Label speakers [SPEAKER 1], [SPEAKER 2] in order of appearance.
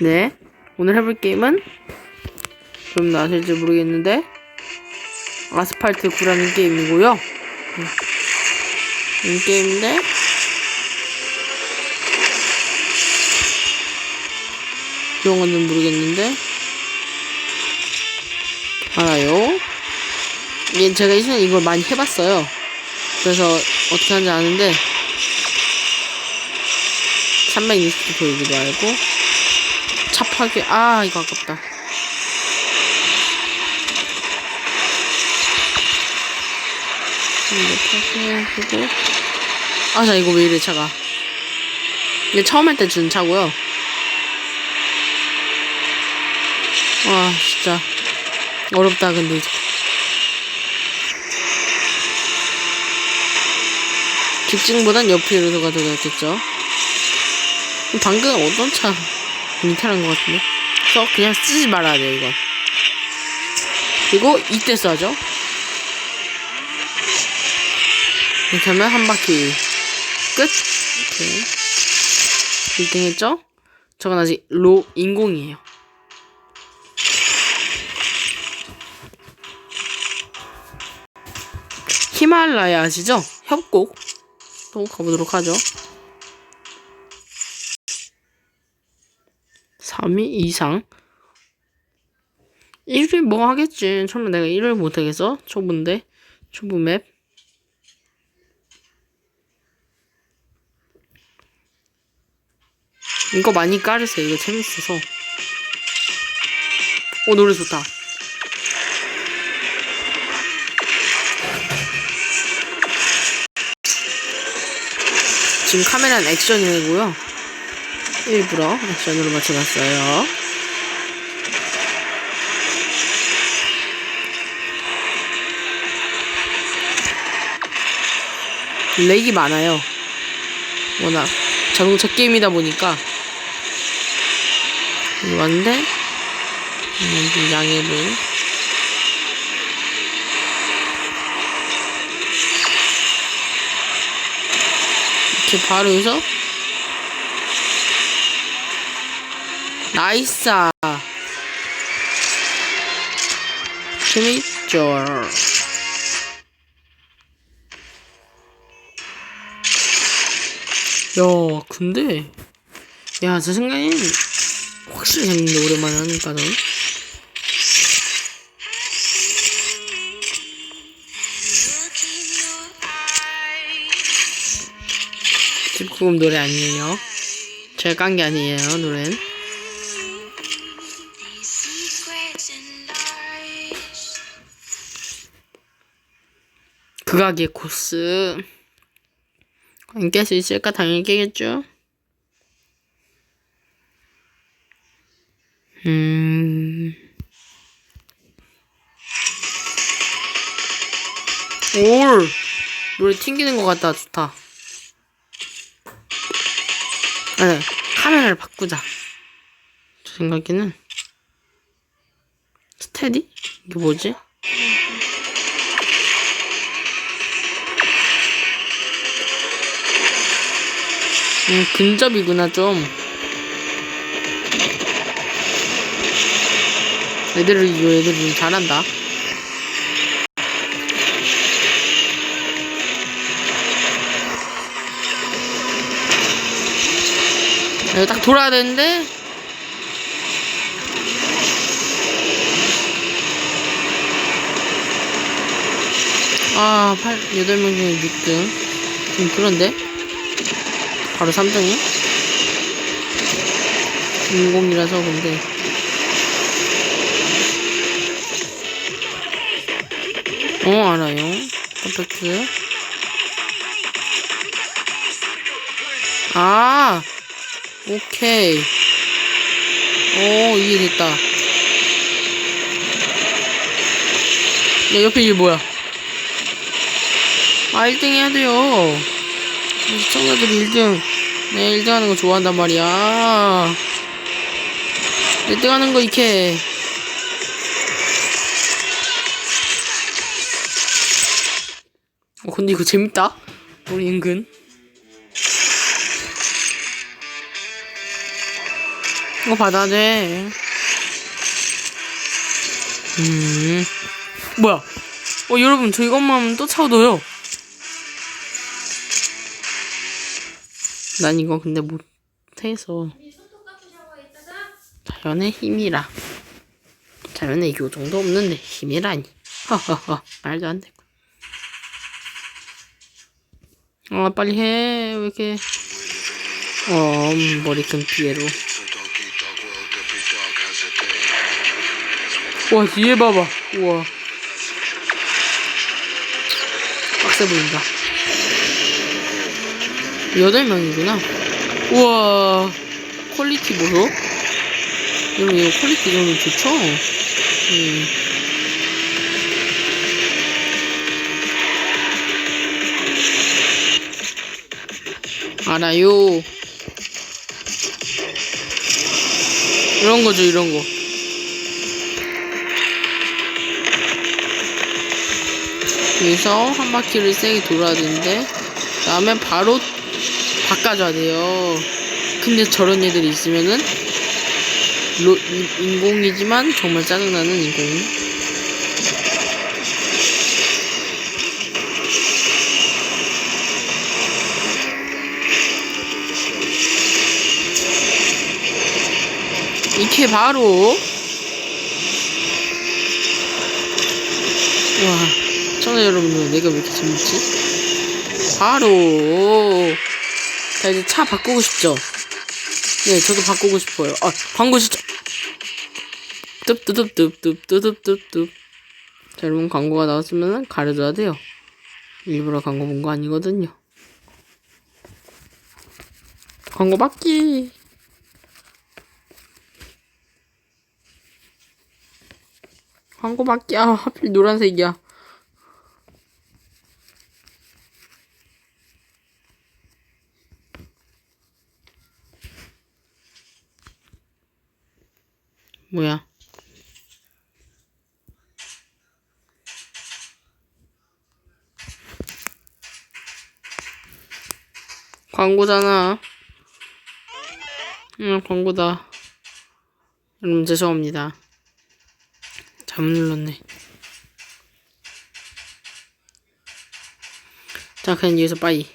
[SPEAKER 1] 네. 오늘 해볼 게임은 여러분 아실지 모르겠는데 아스팔트 구라는 게임이고요. 음. 이 게임인데 영어는 모르겠는데 알아요. 이게 제가 예전에 이걸 많이 해봤어요. 그래서 어떻게 하는지 아는데 360도 돌기도 알고. 찹하게 아 이거 아깝다. 이거 타고 아자 이거 왜 이래 차가. 이게 처음 할 때 준 차고요. 와 진짜. 어렵다 근데 이제. 직진보단 옆으로 가 더 낫겠죠 방금 어떤 차 밑탈한 것 같은데? 그래서 그냥 쓰지 말아야 돼요 이건. 그리고 이때 써야죠. 이렇게 하면 한 바퀴 끝. 오케이. 1등 했죠? 저건 아직 로 인공이에요. 히말라야 아시죠? 협곡. 또 가보도록 하죠 3위 이상? 1위 뭐 하겠지? 처음에 내가 1위 못하겠어? 초보인데 초보 맵? 이거 많이 깔으세요. 이거 재밌어서. 오 노래 좋다. 지금 카메라는 액션이고요 일부러 액션으로 맞춰봤어요. 렉이 많아요. 워낙 자동차 게임이다 보니까 이거 왔는데 음, 좀 양해를 이렇게 바로 여기서 나이스. 재밌죠. 야 근데 야 제 생각엔 확실히 재밌는데 오랜만에 하니까는 집구금 노래 아니에요? 제가 깐 게 아니에요 노래는 극악의 코스 과연 깰수 있을까? 당연히 깨겠죠 음... 올! 노래 튕기는 것 같다 좋다 아, 네. 카메라를 바꾸자 제 생각에는 스테디? 이게 뭐지? 음, 근접이구나, 좀. 애들을, 이거 애들이 좀 잘한다. 이거 딱 돌아야 되는데? 아, 8, 8명 중에 6등. 좀 그런데? 바로 3등이? 인공이라서 근데. 어 알아요. 퍼펙트. 아 오케이. 오 이해됐다. 야 옆에 이게 뭐야? 아 1등 해야 돼요. 시청자들이 1등 네 1등 하는 거 좋아한단 말이야 1등 하는 거 이렇게 어 근데 이거 재밌다 우리 은근 이거 받아야 돼. 음. 뭐야? 어, 여러분, 저 이것만 하면 또 차오도요. 난 이거 근데 못해서. 자연의 힘이라. 자연의 요정도 없는데 힘이라니. 허허허. 말도 안 되고. 아, 빨리 해. 왜 이렇게. 어, 음, 머리끈 피에로. 와, 뒤에 봐봐. 우와. 빡세 보인다. 여덟 명이구나. 우와. 퀄리티 보소? 여러분, 이거 퀄리티 정도 좋죠? 음. 알아요. 이런 거죠, 이런 거. 여기서 한 바퀴를 세게 돌아야 되는데, 그 다음에 바로 바꿔줘야 돼요. 근데 저런 애들이 있으면은, 로, 인- 인공이지만 정말 짜증나는 인공. 이렇게 바로 와 청자 여러분들 내가 왜 이렇게 재밌지? 바로 자 이제 차 바꾸고 싶죠? 네 저도 바꾸고 싶어요. 아 광고 시작. 뚝뚝뚝뚝뚝뚝뚝뚝 자 여러분 광고가 나왔으면 가려줘야 돼요. 일부러 광고 본 거 아니거든요. 광고 받기. 광고 받기. 아 하필 노란색이야 뭐야 광고잖아 응 광고다 여러분 죄송합니다 잘못 눌렀네. 자, 그냥 여기서 빠이.